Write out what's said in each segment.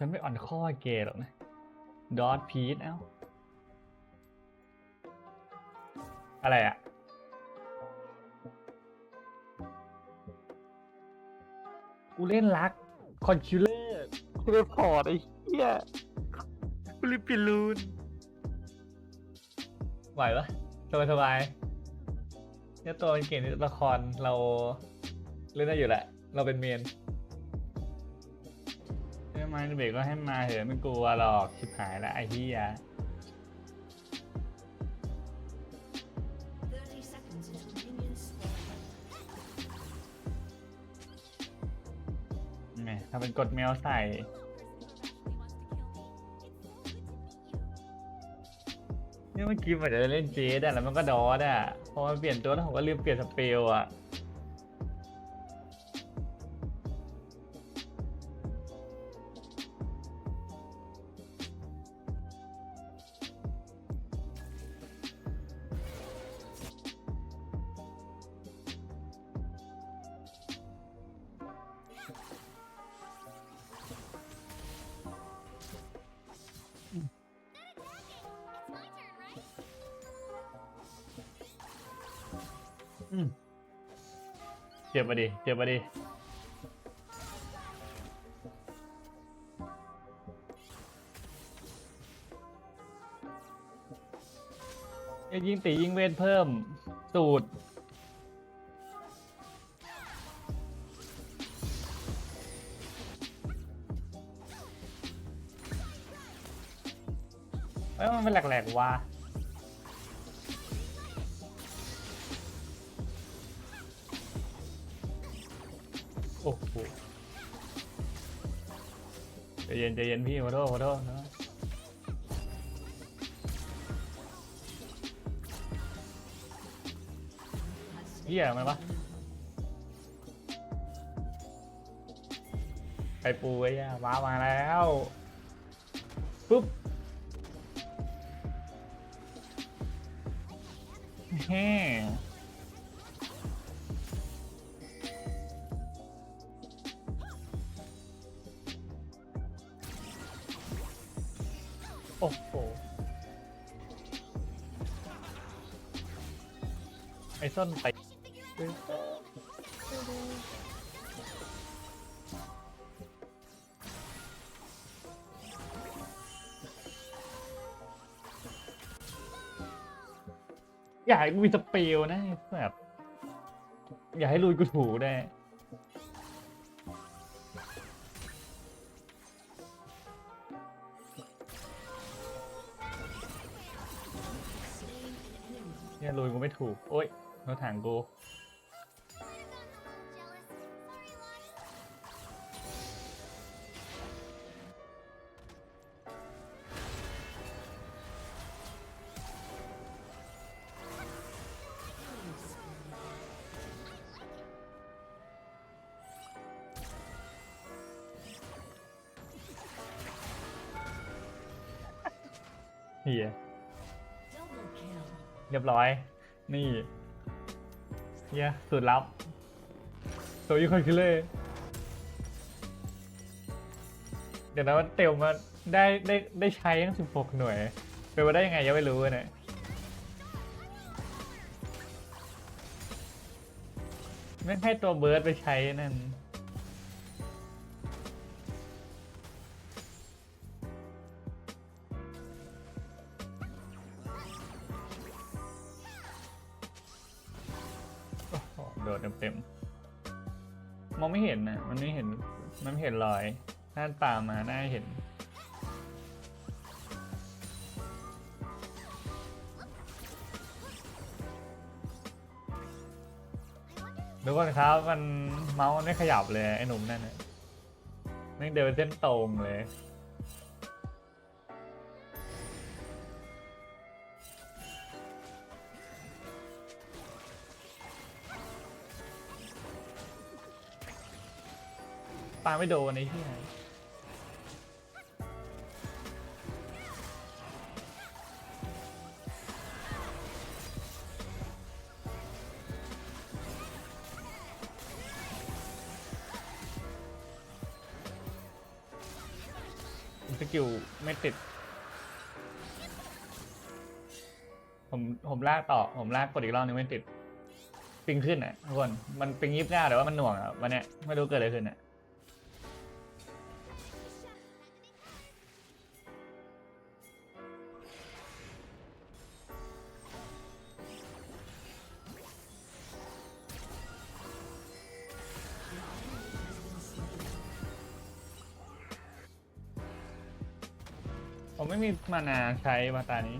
ฉันไม่อ่อนข้อเกย์หรอกนะดอทพีทเอ้า อะไรอะกูเล่นรัก คอนคิวเลอร์กูเล่นพอร์ตไอ้เหี้ยกูรีบปิดลูน ไหวปะสบายสบายๆเนี่ยตัวมันเก่งในละครเราเล่นได้อยู่แหละ เราเป็นเมน ใช่ไหมเบรกก็ให้มาเถอะไม่กลัวหรอกชิบหายแล้วไอ้เหี้ย30 seconds until minions spawn. แหมทำเป็นกดแมวใส่เนี่ยเมื่อกี้มันจะเล่นเจดอะแล้วมันก็ดอดอะพอมันเปลี่ยนตัวแล้วผมก็ลืมเปลี่ยนสเปลอะ เจ็บมาดิเจ็บมาดิ ยิ่งตียิ่งเวทเพิ่ม สูตรเอ้ยมันเป็นแหลกๆว่ะ โอ้โหใจเย็นใจเย็นพี่ขอโทษขอโทษนะเหี้ยมันปะไปปูไอ้ย่าว้ามาแล้วปุ๊บแฮ่ อ้โหไอ้ส้นไปอยากให้กูมีสเปลนะแบบอยากให้ลุยกูถูได้ เนี่ยลุยกูไม่ถูก โอ๊ยรถถังกูเฮีย Double kill. เรียบร้อย นี่เฮียสุดลับตัวยูคอนคิลเลอร์เดี๋ยวนะมันเต็มมาได้ได้ได้ใช้ทั้งสิบหกหน่วยเป็นไปได้ยังไงยังไม่รู้เนี่ยไม่ให้ตัวเบิร์ดไปใช้นั่น ไม่เห็นนะมันไม่เห็น มันไม่เห็นรอยถ้าตามมาน่าเห็น ดูกคนครับ มันเมาส์ไม่ขยับเลยไอ้หนุ่มนั่นน่ะแม่งเดินเส้นตรงเลยาไม่โดนไอ้ที่ไหนสกิลไม่ติด ผมผมลากต่อ ผมลากกดอีกรอบนึงไม่ติด ปิงขึ้นอะทุกคน มันปิงยิบหน้าแต่ว่ามันหน่วงอะวันเนี้ยไม่รู้เกิดอะไรขึ้นอะ ผมไม่มีมานาใช้มาตานี้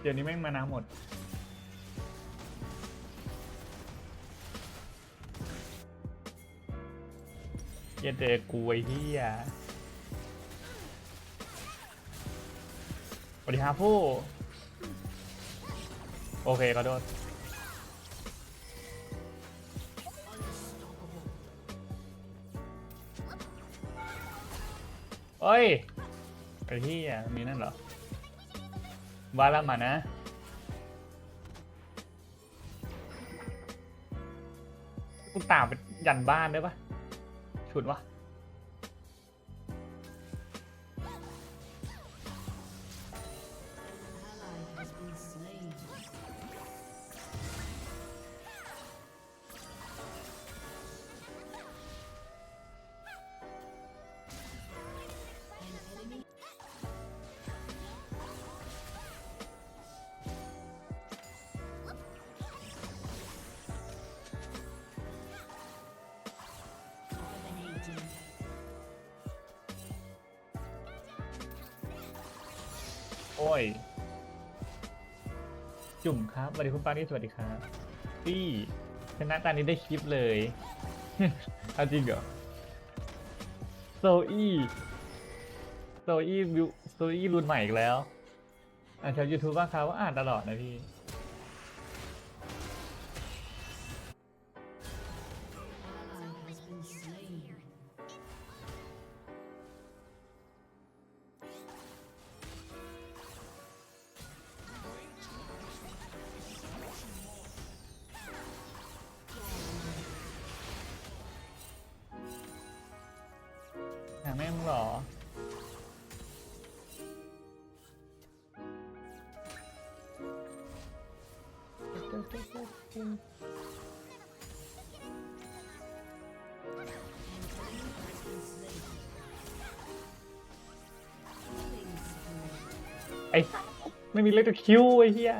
เดี๋ยวนี้แม่งมานาหมด เย็นเจอกูไอ้เหี้ยสวัสดีครับผู้ โอเคขอโทษ เอ้ยไอ้ที่อะมีนั่นเหรอวาละมานะกูตามไปยันบ้านได้ปะฉุดวะ จุ่มครับสวัสดีคุณปานี่สวัสดีครับพี่ชนะตานี้ได้คลิปเลยเอาจริงเหรอโซอี้โซอี้วิวโซอี้รุ่นใหม่อีกแล้วอ่านชาวยูทูบบ้างครับว่าอ่านตลอดนะพี่ เหรอ ไอ้ ไม่มีเลตคิวไอ้เหี้ย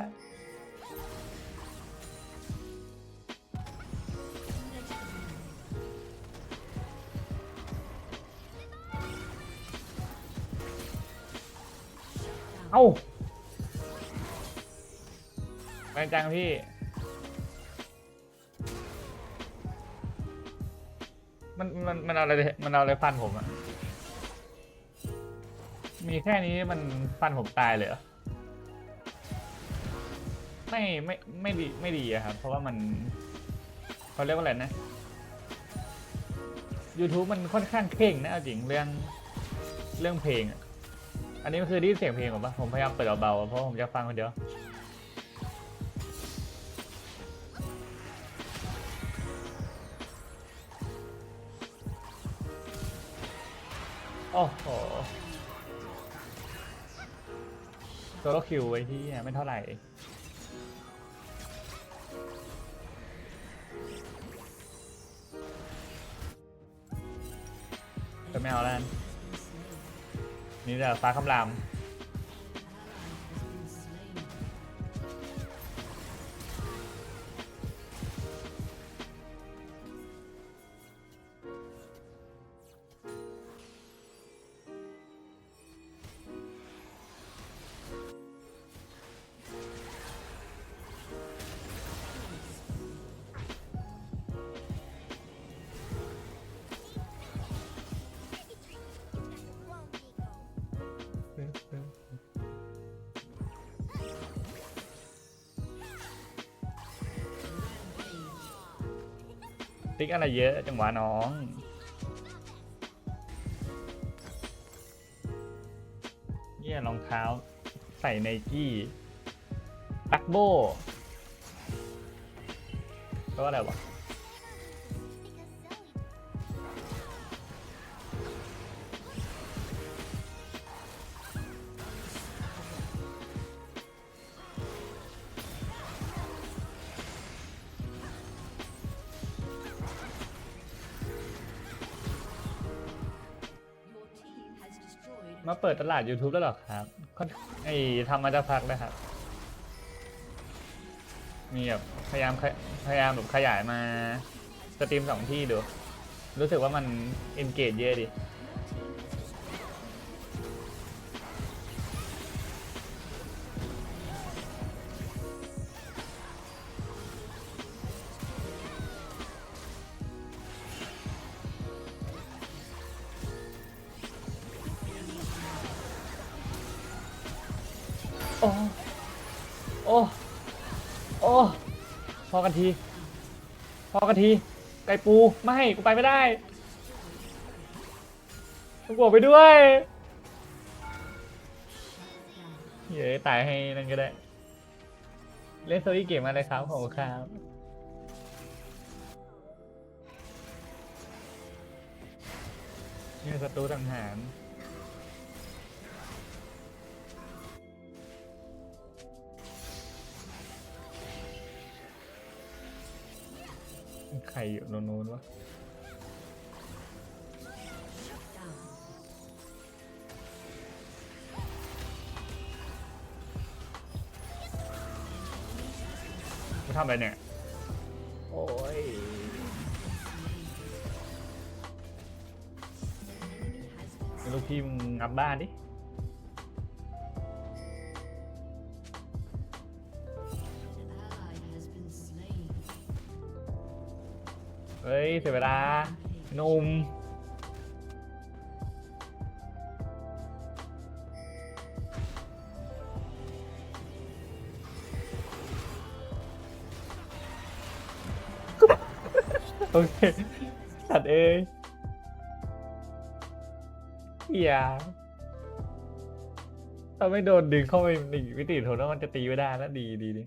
แรงจังพี่ มันมันมันเอาอะไรมันเอาอะไรฟันผมอะมีแค่นี้มันฟันผมตายเลยเหรอไม่ไม่ไม่ดีไม่ดีอะครับ เพราะว่ามันเขาเรียกว่าอะไรนะ YouTube มันค่อนข้างเข่งนะเอาจริงเรื่องเรื่องเพลงอะอันนี้มันคือได้ยินเสียงเพลงผมปะผมพยายามเปิดเบาๆเพราะผมจะฟังคนเดียว โอ้โหโซโลคิวไอ้ที่ไม่เท่าไหร่จะไม่เอาแล้วกันนี่แหละฟ้าคำราม ติ๊กอะไรเยอะจังหวะน้องเนี่ยรองเท้าใส่ไนกี้ตักโบแปลว่าอะไรวะ มาเปิดตลาด YouTube แล้วเหรอครับไอทำมาจะพักนะครับ มีแบบพยายามพยายามแบบขยายมาสตรีมสองที่ดู รู้สึกว่ามันเอนเกจเยอะดิ โอ้ โอ้ โอ้ พอกันที พอกันที ไก่ปู ไม่ กูไปไม่ได้กูบวกไปด้วยเย้ตายให้นั่นก็ได้ เล่นโซลี่เกมอะไรครับผมครับนี่ศัตรูสังหาร ใครอยู่โน่นๆวะ down. กูทำอะไรเนี่ย โอ้ย ลูกพี่มึงงับบ้านดิ ฮ้ยเสียเวลานุ่มโอเคสัตว์เอ้ยอย่าถ้าไม่โดนดึงเข้าไปในมิติโทนแล้วมันจะตีไม่ได้นะดีดีดี